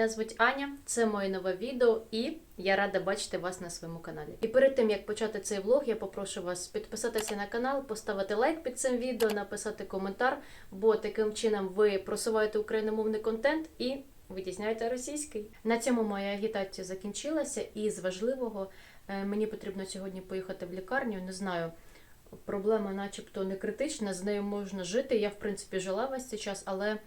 Мене звуть Аня. Це моє нове відео, і я рада бачити вас на своєму каналі. І перед тим як почати цей влог, я попрошу вас підписатися на канал, поставити лайк під цим відео, написати коментар, бо таким чином ви просуваєте україномовний контент і витісняєте російський. На цьому моя агітація закінчилася, і з важливого е, мені потрібно сьогодні поїхати в лікарню. Не знаю. Проблема, начебто, не критична, з нею можна жити. Я, в принципі, жила весь цей час, але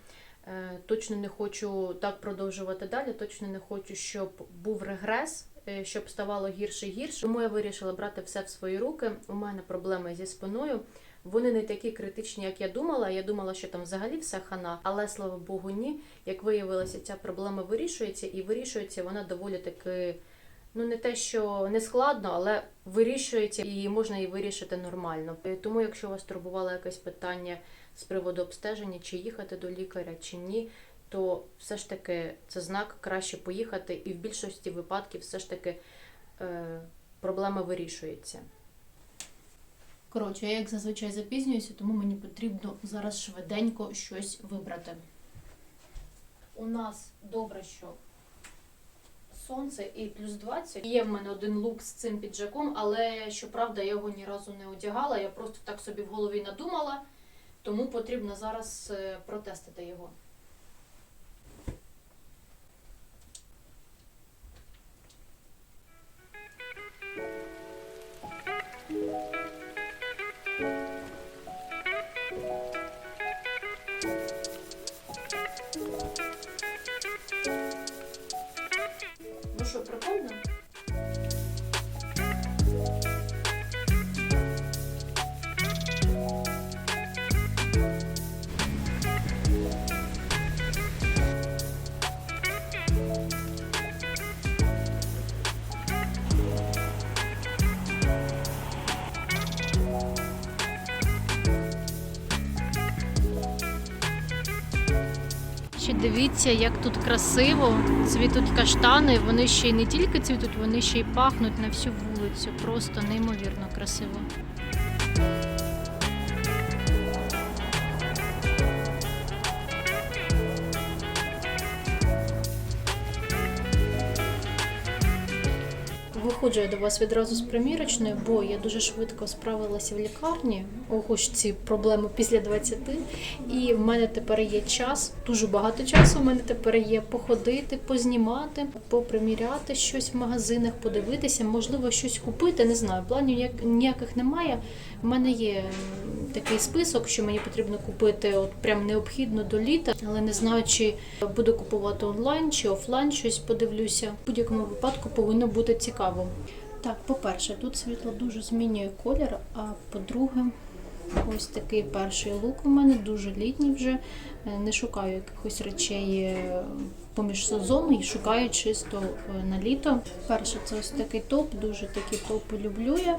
Точно не хочу так продовжувати далі. Точно не хочу, щоб був регрес, е, щоб ставало гірше і гірше. Тому я вирішила брати все в свої руки. У мене проблеми зі спиною. Вони не такі критичні, як я думала. Я думала, що там взагалі все хана, але слава Богу, ні. Як виявилося, ця проблема вирішується, і вирішується вона доволі таки. Ну, не те, що не складно, але вирішується і можна її вирішити нормально. Е, Тому, якщо вас турбувало якесь питання з приводу обстеження, чи їхати до лікаря, чи ні, то все ж таки це знак краще поїхати, і в більшості випадків все ж таки е, проблема вирішується. Коротше, я як зазвичай запізнююся, тому мені потрібно зараз швиденько щось вибрати. У нас добре, що сонце і плюс 20. Є в мене один лук з цим піджаком, але щоправда, я його ні разу не одягала. Я просто так собі в голові надумала, тому потрібно зараз е, протестити його. Дивіться, як тут красиво. Цвітуть каштани. Вони ще й не тільки цвітуть, вони ще й пахнуть на всю вулицю. Просто неймовірно красиво. Виходжу я до вас відразу з примірочної, бо я дуже швидко справилася в лікарні. Ж ці проблеми після 20. І в мене тепер є час, дуже багато часу. У мене тепер є походити, познімати, поприміряти щось в магазинах, подивитися, можливо, щось купити. Не знаю, планів ніяк- ніяких немає. У мене є такий список, що мені потрібно купити, от прям необхідно до літа, але не знаю, чи буду купувати онлайн чи офлайн щось подивлюся. В будь-якому випадку повинно бути цікаво. Так, по-перше, тут світло дуже змінює колір, а по-друге, ось такий перший лук у мене дуже літній вже. Е, Не шукаю якихось речей е, поміж сезону і шукаю чисто е, на літо. Перше, це ось такий топ, дуже такі топи люблю я.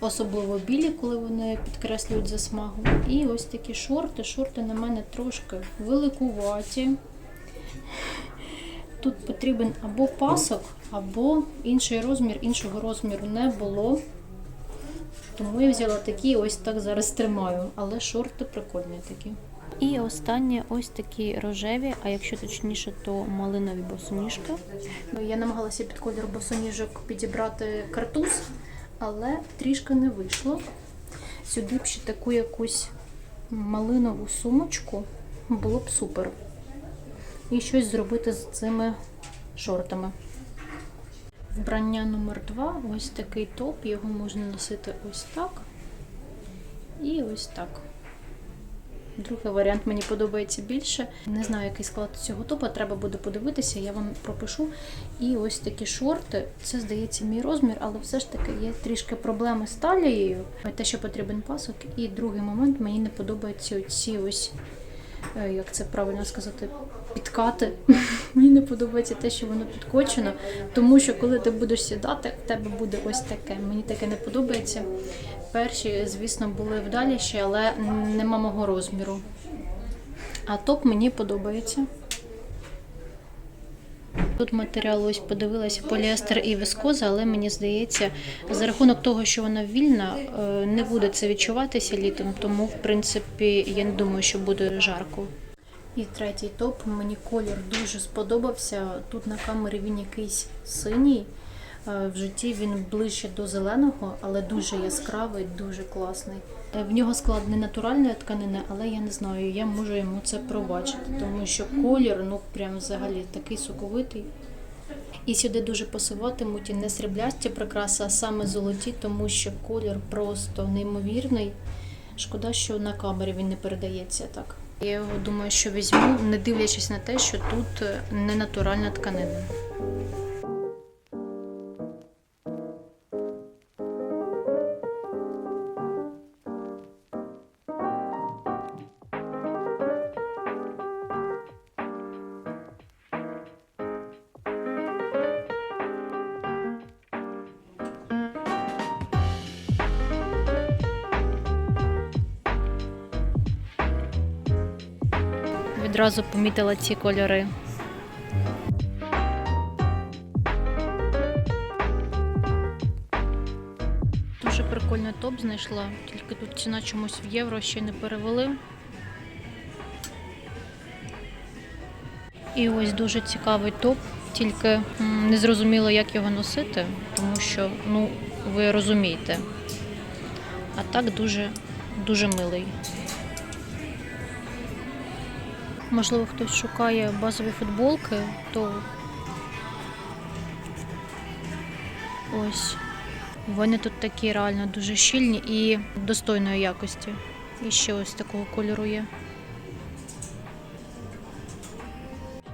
Особливо білі, коли вони підкреслюють засмагу. І ось такі шорти. Шорти на мене трошки великуваті. Тут потрібен або пасок, або інший розмір, іншого розміру не було. Тому я взяла такі, ось так зараз тримаю. Але шорти прикольні такі. І останнє ось такі рожеві, а якщо точніше, то малинові босоніжки. Я намагалася під колір босоніжок підібрати картуз, але трішки не вийшло. Сюди б ще таку якусь малинову сумочку було б супер. І щось зробити з цими шортами. Вбрання номер 2 ось такий топ. Його можна носити ось так. І ось так. Другий варіант мені подобається більше. Не знаю, який склад цього топа, треба буде подивитися, я вам пропишу. І ось такі шорти. Це, здається, мій розмір, але все ж таки є трішки проблеми з талією. Те, що потрібен пасок. І другий момент мені не подобаються ці ось, е, як це правильно сказати, підкати. Мені не подобається те, що воно підкочено, тому що коли ти будеш сідати, в тебе буде ось таке. Мені таке не подобається. Перші, звісно, були вдаліші, але нема мого розміру. А топ мені подобається. Тут матеріал ось подивилася поліестер і віскоза, але мені здається, за рахунок того, що вона вільна, е, не буде це відчуватися літом, тому в принципі я не думаю, що буде жарко. І третій топ мені колір дуже сподобався. Тут на камері він якийсь синій. Е, В житті він ближче до зеленого, але дуже яскравий, дуже класний. Е, В нього склад не натуральної тканини, але я не знаю, я можу йому це пробачити, тому що колір, ну прям взагалі такий соковитий. І сюди дуже пасуватимуть не сріблясті прикраси, а саме золоті, тому що колір просто неймовірний. Шкода, що на камері він не передається так. Я його думаю, що візьму, не дивлячись на те, що тут е, не натуральна тканина. Відразу помітила ці кольори. Дуже прикольний топ знайшла, тільки тут ціна чомусь в євро ще не перевели. І ось дуже цікавий топ, тільки не зрозуміло, як його носити, тому що, ну, ви розумієте. А так дуже, дуже милий. Можливо, хтось шукає базові футболки, то ось вони тут такі реально дуже щільні і достойної якості. І ще ось такого кольору є.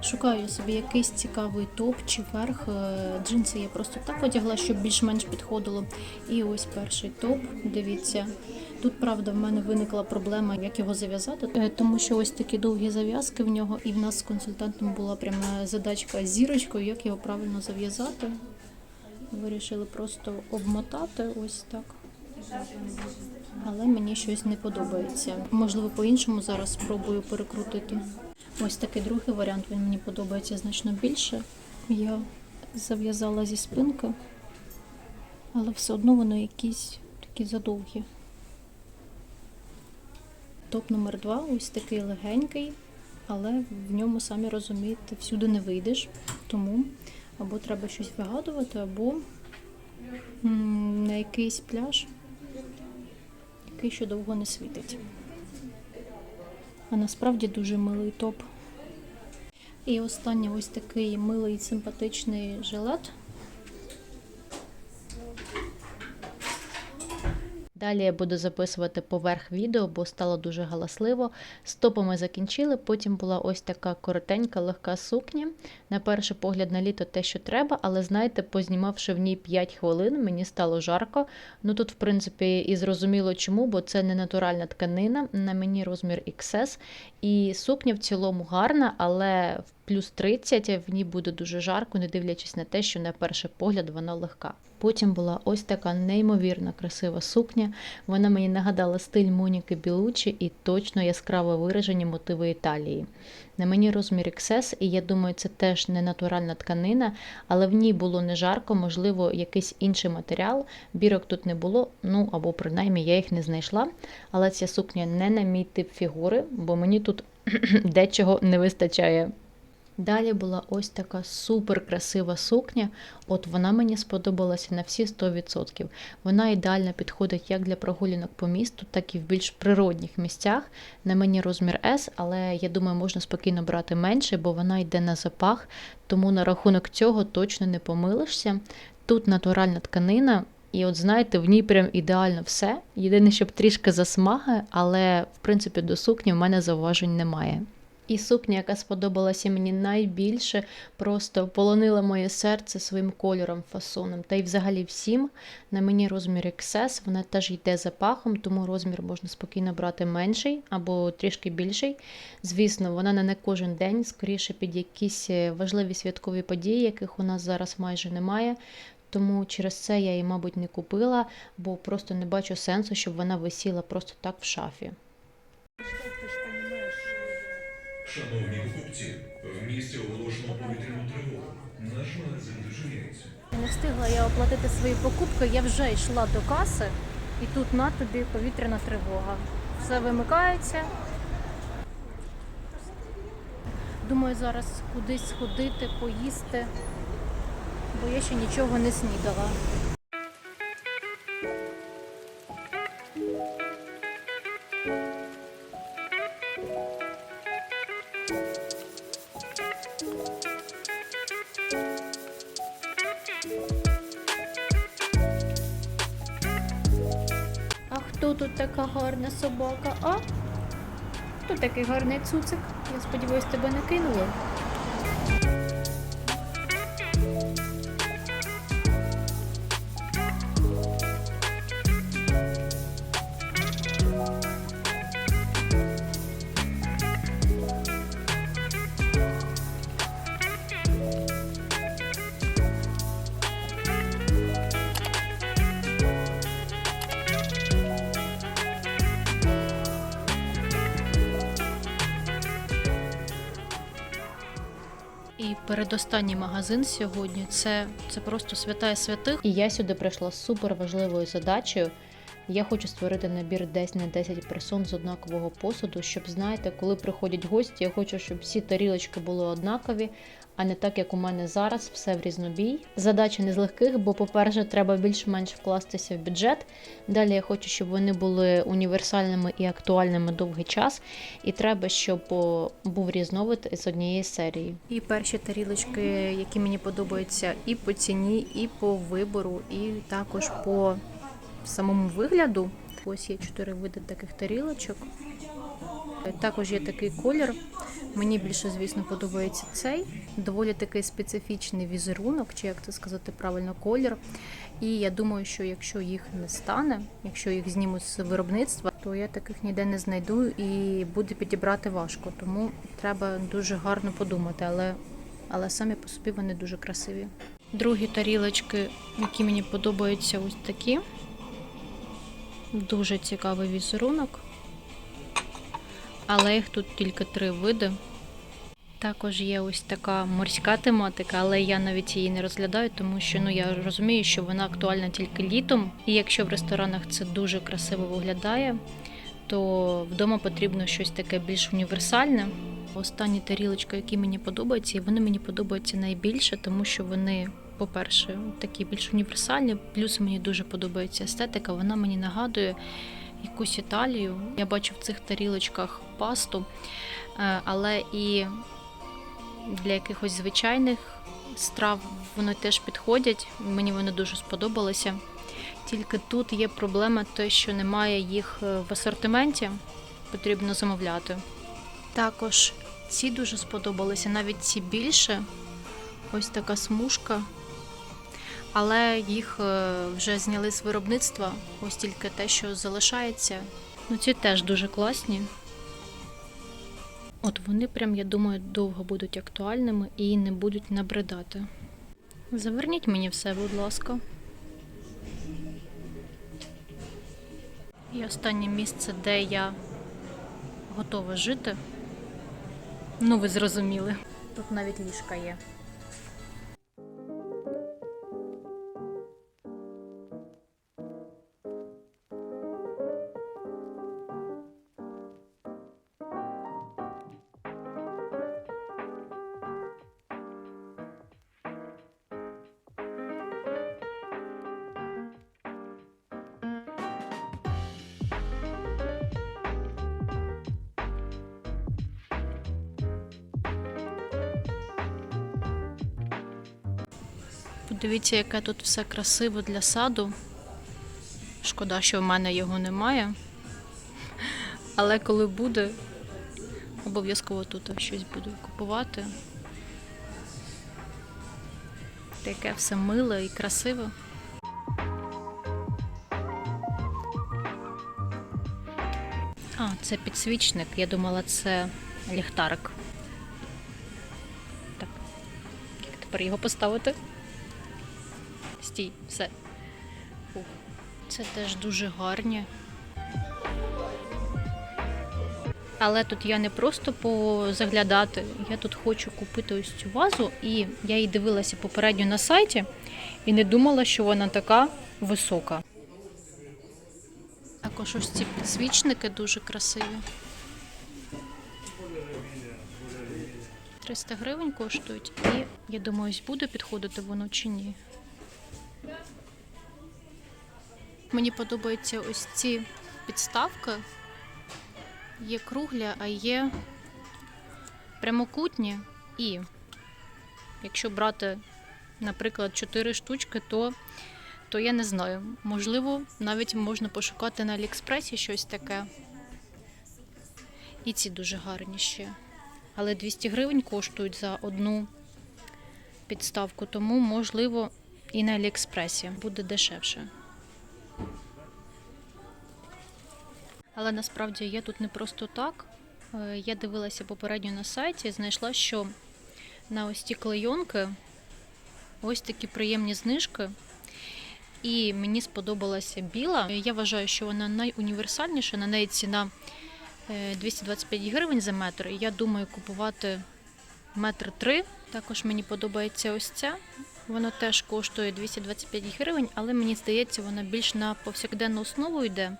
Шукаю собі якийсь цікавий топ чи верх. Е, Джинси я просто так одягла, щоб більш-менш підходило. І ось перший топ. Дивіться. Тут, правда, в мене виникла проблема, як його зав'язати, е, тому що ось такі довгі зав'язки в нього, і в нас з консультантом була пряма задачка з зірочкою, як його правильно зав'язати. Вирішили просто обмотати ось так. Але мені щось не подобається. Можливо, по-іншому зараз спробую перекрутити. Ось такий другий варіант, він мені подобається значно більше. Я зав'язала зі спинки, але все одно вони якісь такі задовгі. Топ номер два ось такий легенький, але в ньому, самі розумієте, всюди не вийдеш. Тому або треба щось вигадувати, або на якийсь пляж, який ще довго не світить. А насправді дуже милий топ. І останній ось такий милий симпатичний жилет. Далі я буду записувати поверх відео, бо стало дуже галасливо. З топами закінчили. Потім була ось така коротенька, легка сукня. На перший погляд на літо те, що треба, але знаєте, познімавши в ній 5 хвилин, мені стало жарко. Ну тут, в принципі, і зрозуміло чому, бо це не натуральна тканина. На мені розмір XS. І сукня в цілому гарна, але в плюс 30 в ній буде дуже жарко, не дивлячись на те, що на перший погляд вона легка. Потім була ось така неймовірна красива сукня. Вона мені нагадала стиль Моніки Білучі і точно яскраво виражені мотиви Італії. На мені розмір XS, і я думаю, це теж не натуральна тканина, але в ній було не жарко, можливо, якийсь інший матеріал. Бірок тут не було, ну або принаймні я їх не знайшла. Але ця сукня не на мій тип фігури, бо мені тут дечого не вистачає. Далі була ось така супер красива сукня. От вона мені сподобалася на всі 100%. Вона ідеально підходить як для прогулянок по місту, так і в більш природних місцях. На мені розмір S, але я думаю, можна спокійно брати менше, бо вона йде на запах, тому на рахунок цього точно не помилишся. Тут натуральна тканина. І от знаєте, в ній прям ідеально все. Єдине, щоб трішки засмагає, але в принципі до сукні в мене зауважень немає. І сукня, яка сподобалася мені найбільше, просто полонила моє серце своїм кольором, фасоном. Та й взагалі всім. На мені розмір XS, вона теж йде запахом, тому розмір можна спокійно брати менший або трішки більший. Звісно, вона не на кожен день, скоріше під якісь е, важливі святкові події, яких у нас зараз майже немає. Тому через це я її, мабуть, не купила, бо просто не бачу сенсу, щоб вона висіла просто так в шафі. Шановні покупці, в місті оголошено повітряну тривогу. Не встигла я оплатити свої покупки, я вже йшла до каси, і тут на тобі повітряна тривога. Все вимикається. Думаю, зараз кудись сходити, поїсти, бо я ще нічого не снідала. Гарна собака? А? Хто такий гарний цуцик? Я сподіваюся, тебе не кинули. Передостанній магазин сьогодні це, це просто свята святих. І я сюди прийшла з супер важливою задачею. Я хочу створити набір десь на 10 персон з однакового посуду, щоб знаєте, коли приходять гості, я хочу, щоб всі тарілочки були однакові, а не так, як у мене зараз, все в різнобій. Задача не з легких, бо, по-перше, треба більш-менш вкластися в бюджет. Далі я хочу, щоб вони були універсальними і актуальними довгий час. І треба, щоб був різновид з однієї серії. І перші тарілочки, які мені подобаються, і по ціні, і по вибору, і також по самому вигляду. Ось є чотири види таких тарілочок. Також є такий колір. Мені більше, звісно, подобається цей. Доволі такий специфічний візерунок, чи як це сказати правильно, колір. І я думаю, що якщо їх не стане, якщо їх знімуть з виробництва, то я таких ніде не знайду і буде підібрати важко. Тому треба дуже гарно подумати, але, але самі по собі вони дуже красиві. Другі тарілочки, які мені подобаються, ось такі. Дуже цікавий візерунок. Але їх тут тільки три види. Також є ось така морська тематика, але я навіть її не розглядаю, тому що ну я розумію, що вона актуальна тільки літом. І якщо в ресторанах це дуже красиво виглядає, то вдома потрібно щось таке більш універсальне. Останні тарілочки, які мені подобаються, і вони мені подобаються найбільше, тому що вони, по-перше, такі більш універсальні. Плюс мені дуже подобається естетика. Вона мені нагадує якусь Італію. Я бачу в цих тарілочках пасту, е, але і для якихось звичайних страв вони теж підходять. Мені вони дуже сподобалися. Тільки тут є проблема, те, що немає їх е, в асортименті, потрібно замовляти. Також ці дуже сподобалися, навіть ці більше. Ось така смужка. Але їх е, вже зняли з виробництва, ось тільки те, що залишається. Ну, ці теж дуже класні. От вони прям, я думаю, довго будуть актуальними і не будуть набридати. Заверніть мені все, будь ласка. І останнє місце, де я готова жити. Ну, ви зрозуміли. Тут навіть ліжка є. Подивіться, яке тут все красиво для саду. Шкода, що в мене його немає. Але коли буде, обов'язково тут щось буду купувати. Таке все миле і красиве. А, це підсвічник. Я думала, це ліхтарик. Так. Як тепер його поставити? Стій, все. Фух. Це теж дуже гарні. Але тут я не просто позаглядати, я тут хочу купити ось цю вазу, і я її дивилася попередньо на сайті і не думала, що вона така висока. Також ось ці підсвічники дуже красиві. 300 гривень коштують, і я думаю, ось буде підходити воно чи ні. Мені подобаються ось ці підставки. Є круглі, а є прямокутні. І якщо брати, наприклад, 4 штучки, то, то я не знаю. Можливо, навіть можна пошукати на Аліекспресі щось таке. І ці дуже гарні ще. Але 200 гривень коштують за одну підставку, тому, можливо, і на Аліекспресі буде дешевше. Але насправді я тут не просто так. Е, Я дивилася попередньо на сайті і знайшла, що на ось ті клейонки ось такі приємні знижки. І мені сподобалася біла. Я вважаю, що вона найуніверсальніша. На неї ціна е, 225 гривень за метр. Я думаю купувати метр три. Також мені подобається ось ця. Вона теж коштує 225 гривень, але мені здається, вона більш на повсякденну основу йде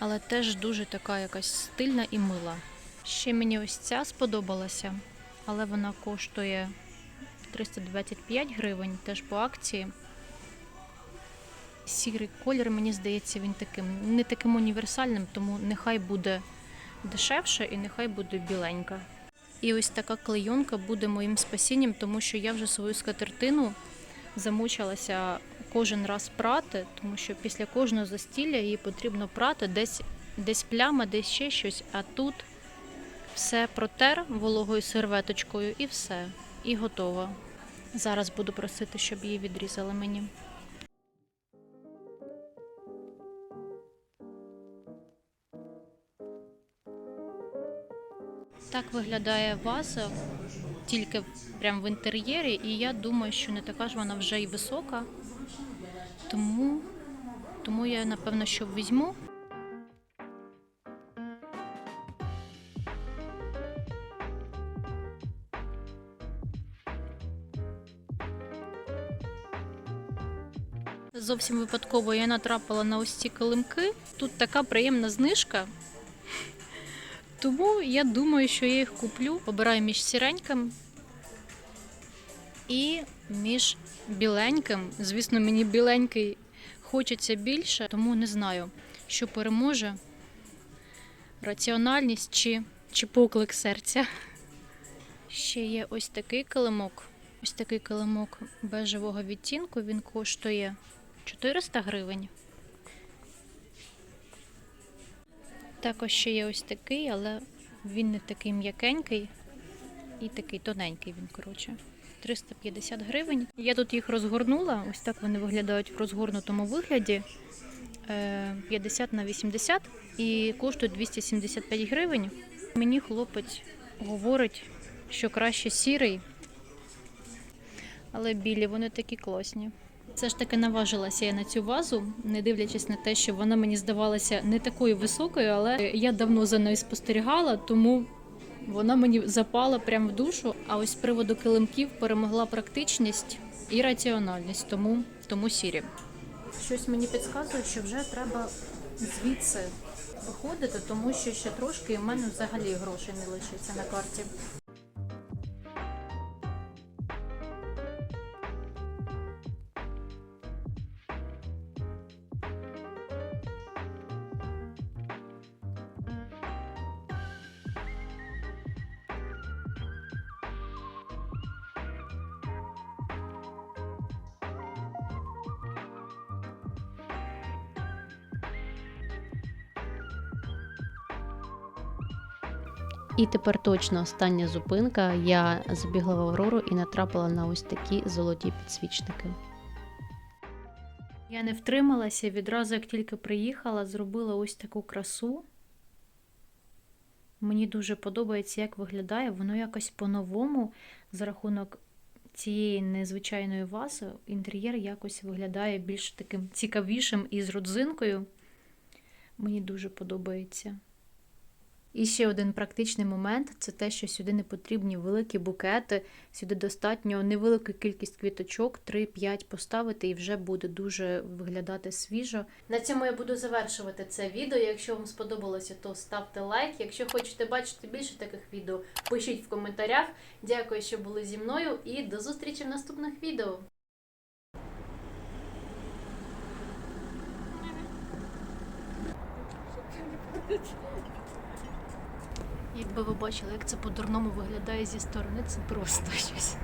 але теж дуже така якась стильна і мила. Ще мені ось ця сподобалася, але вона коштує 325 гривень, теж по акції. Сірий колір, мені здається, він таким не таким універсальним, тому нехай буде дешевше і нехай буде біленька. І ось така клейонка буде моїм спасінням, тому що я вже свою скатертину замучилася кожен раз прати, тому що після кожного застілля її потрібно прати, десь, десь пляма, десь ще щось, а тут все протер вологою серветочкою і все, і готово. Зараз буду просити, щоб її відрізали мені. Так виглядає ваза тільки прямо в інтер'єрі, і я думаю, що не така ж вона вже й висока. Тому, тому я напевно що візьму. Зовсім випадково я натрапила на ось ці килимки. Тут така приємна знижка. Тому я думаю, що я їх куплю. Обираю між сіреньким і між біленьким. Звісно, мені біленький хочеться більше, тому не знаю, що переможе раціональність чи, чи поклик серця. Ще є ось такий килимок. Ось такий килимок бежевого відтінку. Він коштує 400 гривень. Також ще є ось такий, але він не такий м'якенький і такий тоненький він, коротше. 350 гривень. Я тут їх розгорнула, ось так вони виглядають в розгорнутому вигляді. Е, 50 на 80 і коштують 275 гривень. Мені хлопець говорить, що краще сірий, але білі вони такі класні. Все ж таки наважилася я на цю вазу, не дивлячись на те, що вона мені здавалася не такою високою, але я давно за нею спостерігала, тому вона мені запала прямо в душу. А ось з приводу килимків перемогла практичність і раціональність, тому, тому сірі. Щось мені підказує, що вже треба звідси виходити, тому що ще трошки і в мене взагалі грошей не лишиться на карті. І тепер точно остання зупинка. Я забігла в Аврору і натрапила на ось такі золоті підсвічники. Я не втрималася, відразу, як тільки приїхала, зробила ось таку красу. Мені дуже подобається, як виглядає. Воно якось по-новому за рахунок цієї незвичайної вази. Інтер'єр якось виглядає більш таким цікавішим і з родзинкою. Мені дуже подобається. І ще один практичний момент це те, що сюди не потрібні великі букети. Сюди достатньо невелика кількість квіточок, 3-5 поставити, і вже буде дуже виглядати свіжо. На цьому я буду завершувати це відео. Якщо вам сподобалося, то ставте лайк. Якщо хочете бачити більше таких відео, пишіть в коментарях. Дякую, що були зі мною, і до зустрічі в наступних відео. Якби ви бачили, як це по-дурному виглядає зі сторони, це просто щось.